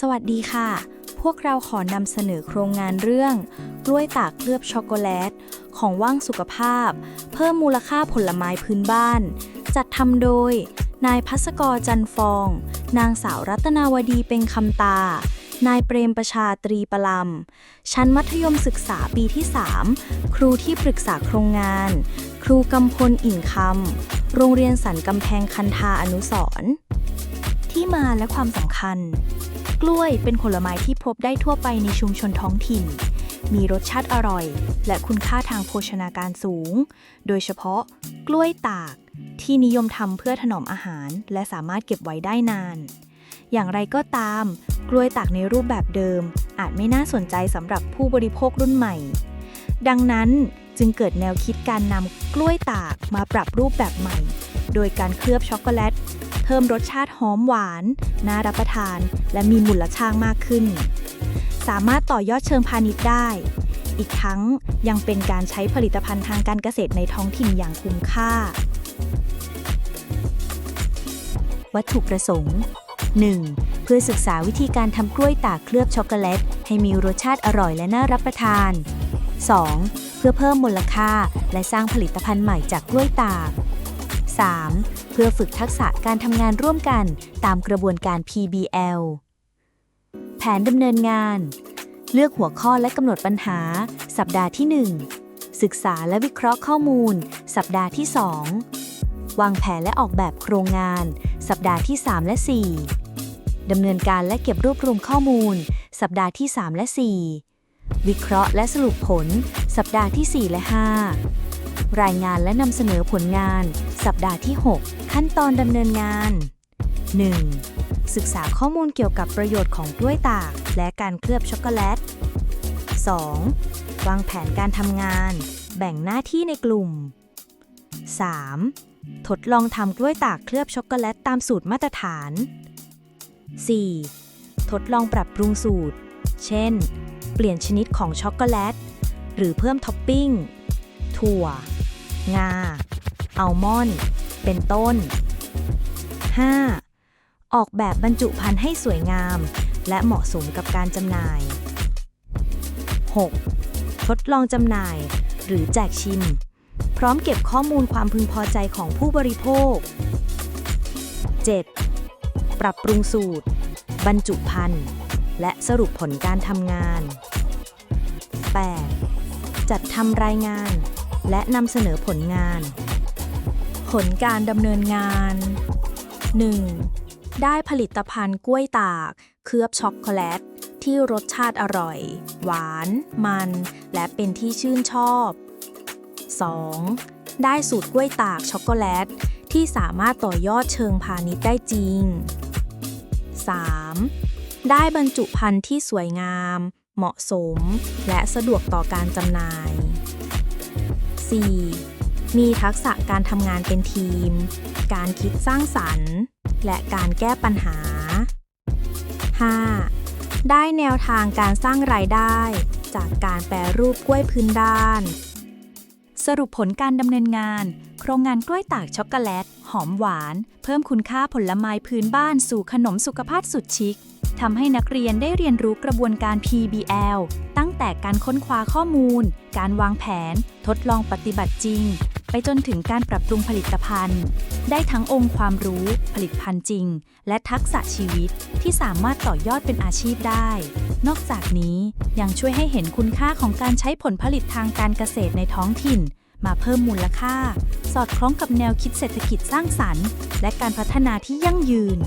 สวัสดีค่ะ พวกเราขอนำเสนอโครงงานเรื่อง กล้วยตากเคลือบช็อกโกแลต ของว่างสุขภาพ เพิ่มมูลค่าผลไม้พื้นบ้าน จัดทำโดย นายพัสกรจันฟอง นางสาวรัตนาวดีเป็นคำตา นายเปรมประชาตรีประลำ ชั้นมัธยมศึกษาปีที่ 3 ครูที่ปรึกษาโครงงาน ครูกำพลอิ่นคำ โรงเรียนสันกำแพงคันธาอนุสรที่มาและความสำคัญ กล้วยเป็นผลไม้ที่พบได้ทั่วไปในชุมชนท้องถิ่น มีรสชาติอร่อย และคุณค่าทางโภชนาการสูง โดยเฉพาะ กล้วยตาก ที่นิยมทำเพื่อถนอมอาหาร และสามารถเก็บไว้ได้นาน อย่างไรก็ตาม กล้วยตากในรูปแบบเดิม อาจไม่น่าสนใจสำหรับผู้บริโภครุ่นใหม่ ดังนั้นจึงเกิดแนวคิดการนำกล้วยตากมาปรับรูปแบบใหม่ โดยการเคลือบช็อกโกแลต เพิ่มรสชาติหอมหวาน น่ารับประทาน และมีมูลค่ามากขึ้น สามารถต่อยอดเชิงพาณิชย์ได้ อีกทั้งยังเป็นการใช้ผลิตภัณฑ์ทางการเกษตรในท้องถิ่นอย่างคุ้มค่า วัตถุประสงค์ 1. เพื่อศึกษาวิธีการทำกล้วยตากเคลือบช็อกโกแลต ให้มีรสชาติอร่อยและน่ารับประทาน 2. เพื่อเพิ่มมูลค่าและสร้างผลิตภัณฑ์ใหม่จากกล้วยตาก 3. เพื่อฝึกทักษะการทำงานร่วมกันตามกระบวนการ PBL แผนดำเนินงาน เลือกหัวข้อและกำหนดปัญหา สัปดาห์ที่ 1 ศึกษาและวิเคราะห์ข้อมูล สัปดาห์ที่ 2 วางแผนและออกแบบโครงงาน สัปดาห์ที่ 3 และ 4 ดำเนินการและเก็บรวบรวมข้อมูล สัปดาห์ที่ 3 และ 4 วิเคราะห์และสรุปผล สัปดาห์ที่ 4 และ 5 รายงานและนำเสนอผลงาน สัปดาห์ที่ 6 ขั้นตอนดำเนินงาน 1. ศึกษาข้อมูลเกี่ยวกับประโยชน์ของกล้วยตาก และการเคลือบช็อกโกแลต 2. วางแผนการทำงาน แบ่งหน้าที่ในกลุ่ม 3. ทดลองทำกล้วยตากเคลือบช็อกโกแลตตามสูตรมาตรฐาน 4. ทดลองปรับปรุงสูตร เช่น เปลี่ยนชนิดของช็อกโกแลต หรือเพิ่มท็อปปิ้ง ถั่ว งา อัลมอนด์ เป็นต้น 5. ออกแบบบรรจุภัณฑ์ให้สวยงาม และเหมาะสมกับการจำหน่าย 6. ทดลองจำหน่าย หรือแจกชิม พร้อมเก็บข้อมูลความพึงพอใจของผู้บริโภค 7. ปรับปรุงสูตร บรรจุภัณฑ์ และสรุปผลการทำงาน 8. จัดทำรายงาน และนำเสนอผลงาน ผลการดำเนินงาน 1. ได้ผลิตภัณฑ์กล้วยตาก เคลือบช็อกโกแลต ที่รสชาติอร่อย หวาน มัน และเป็นที่ชื่นชอบ 2. ได้สูตรกล้วยตากช็อกโกแลต ที่สามารถต่อยอดเชิงพาณิชย์ได้จริง 3. ได้บรรจุภัณฑ์ที่สวยงาม เหมาะสม และสะดวกต่อการจำหน่าย 4. มีทักษะการทำงานเป็นทีม การคิดสร้างสรรค์ และการแก้ปัญหา 5. ได้แนวทางการสร้างรายได้ จากการแปรรูปกล้วยพื้นด้าน สรุปผลการดำเนินงาน โครงงานกล้วยตากช็อกโกแลต หอมหวาน เพิ่มคุณค่าผลไม้พื้นบ้านสู่ขนมสุขภาพสุดชิค ทำให้นักเรียนได้เรียนรู้กระบวนการ PBL ตั้งแต่การค้นคว้าข้อมูล การวางแผน ทดลองปฏิบัติจริง ไปจนถึงการปรับปรุงผลิตภัณฑ์ ได้ทั้งองค์ความรู้ ผลิตภัณฑ์จริง และทักษะชีวิตที่สามารถต่อยอดเป็นอาชีพได้ นอกจากนี้ยังช่วยให้เห็นคุณค่าของการใช้ผลผลิตทางการเกษตรในท้องถิ่นมาเพิ่มมูลค่า สอดคล้องกับแนวคิดเศรษฐกิจสร้างสรรค์ และการพัฒนาที่ยั่งยืน